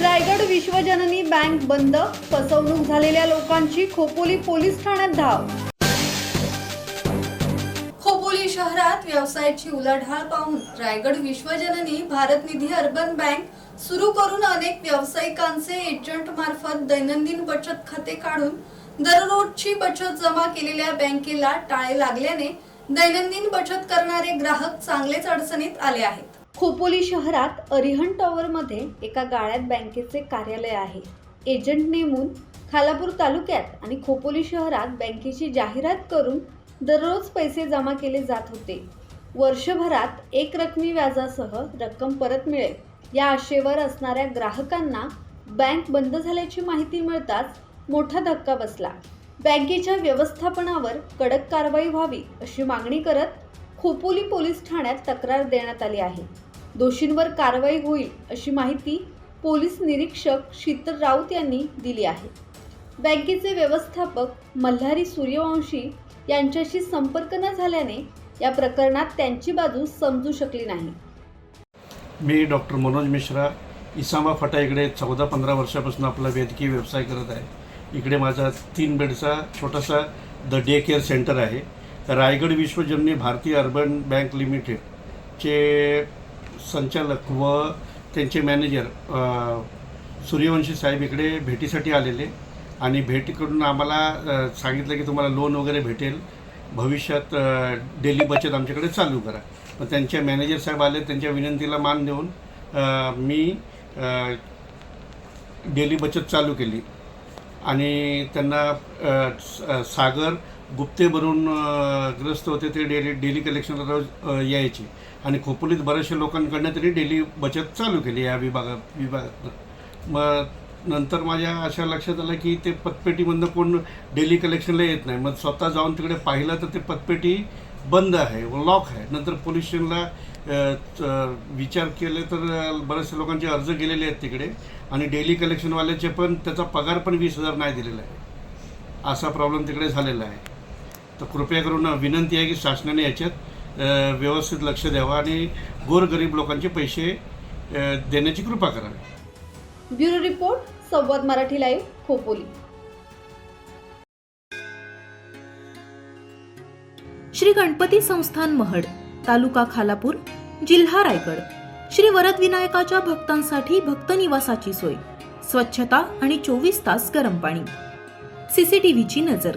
Raigad विश्वजननी bank बंद फसवणूक झालेल्या लोकांची खोपोली पोलीस ठाण्यात धाव. खोपोली शहरात व्यवसायाची उलाढाल पाहून रायगड विश्वजननी भारत निधी अर्बन बँक सुरू करून अनेक व्यावसायिकांचे एजंट मार्फत दैनंदिन बचत खाते काढून दररोजची बचत जमा केलेल्या बँकेला टाळे लागल्याने दैनंदिन बचत करणारे ग्राहक चांगलेच अडचणीत आले आहेत. खोपोली शहरात अरिहंत टॉवरमध्ये एका गाळ्यात बँकेचे कार्यालय आहे. एजंट नेमून खालापूर तालुक्यात आणि खोपोली शहरात बँकेची जाहिरात करून दररोज पैसे जमा केले जात होते. वर्षभरात एक रकमी व्याजासह रक्कम परत मिळेल. या आशेवर असणाऱ्या ग्राहकांना बँक बंद झाल्याची माहिती मिळताच मोठा धक्का बसला. बँकेच्या व्यवस्थापनावर कडक कारवाई व्हावी अशी मागणी करत खोपोली पोलीस ठाण्यात तक्रार देण्यात आली आहे. दोषींवर कारवाई होईल अशी माहिती पोलीस निरीक्षक शीतल राऊत यांनी दिली आहे. बँकेचे व्यवस्थापक मल्हारी सूर्यवंशी यांच्याशी संपर्क न झाल्याने या प्रकरणात त्यांची बाजू समजू शकली नाही. मी डॉक्टर मनोज मिश्रा इसामा फाटा इकडे चौदा पंधरा वर्षापासून आपला वैद्यकीय व्यवसाय करत आहे. इकडे माझा तीन बेडचा छोटासा द डे केअर सेंटर आहे. रायगड विश्वजननी भारतीय अर्बन बँक लिमिटेडचे संचालक व त्यांचे मॅनेजर सूर्यवंशी साहेब इकडे भेटीसाठी आलेले आणि भेटीकडून आम्हाला सांगितलं की तुम्हाला लोन वगैरे भेटेल. भविष्यात डेली बचत आमच्याकडे चालू करा. मग त्यांचे मॅनेजर साहेब आले त्यांच्या विनंतीला मान देऊन मी डेली बचत चालू केली. आणि त्यांना सागर गुप्ते भरून ग्रस्त होते ते डेली डेली कलेक्शन रोज यायचे. आणि खोपोलीत बऱ्याचशा लोकांकडनं तरी डेली बचत चालू केली या विभागा विभागात मग नंतर माझ्या अशा लक्षात आलं की ते पतपेटीमधनं कोण डेली कलेक्शनला येत नाही. मग स्वतः जाऊन तिकडे पाहिलं तर ते पतपेटी बंद आहे व लॉक आहे. नंतर पोलीस स्टेशनला च- विचार केले तर बऱ्याचशा लोकांचे अर्ज गेलेले आहेत तिकडे. आणि डेली कलेक्शनवाल्याचे पण त्याचा पगार पण वीस हजार नाही दिलेला आहे. असा प्रॉब्लेम तिकडे झालेला आहे. तर कृपया करून विनंती आहे की शासनाने याच्यात व्यवस्थित लक्ष द्यावं आणि गोरगरीब लोकांचे पैसे देण्याची कृपा करावी. Bureau report Samvad Marathi live Khopoli. Shri Ganpati Sansthan Mahad taluka Khalapur जिल्हा रायगड. श्री वरद विनायकाच्या भक्तांसाठी भक्त निवासाची सोय. स्वच्छता आणि चोवीस तास गरम पाणी. सीसीटीव्हीची नजर.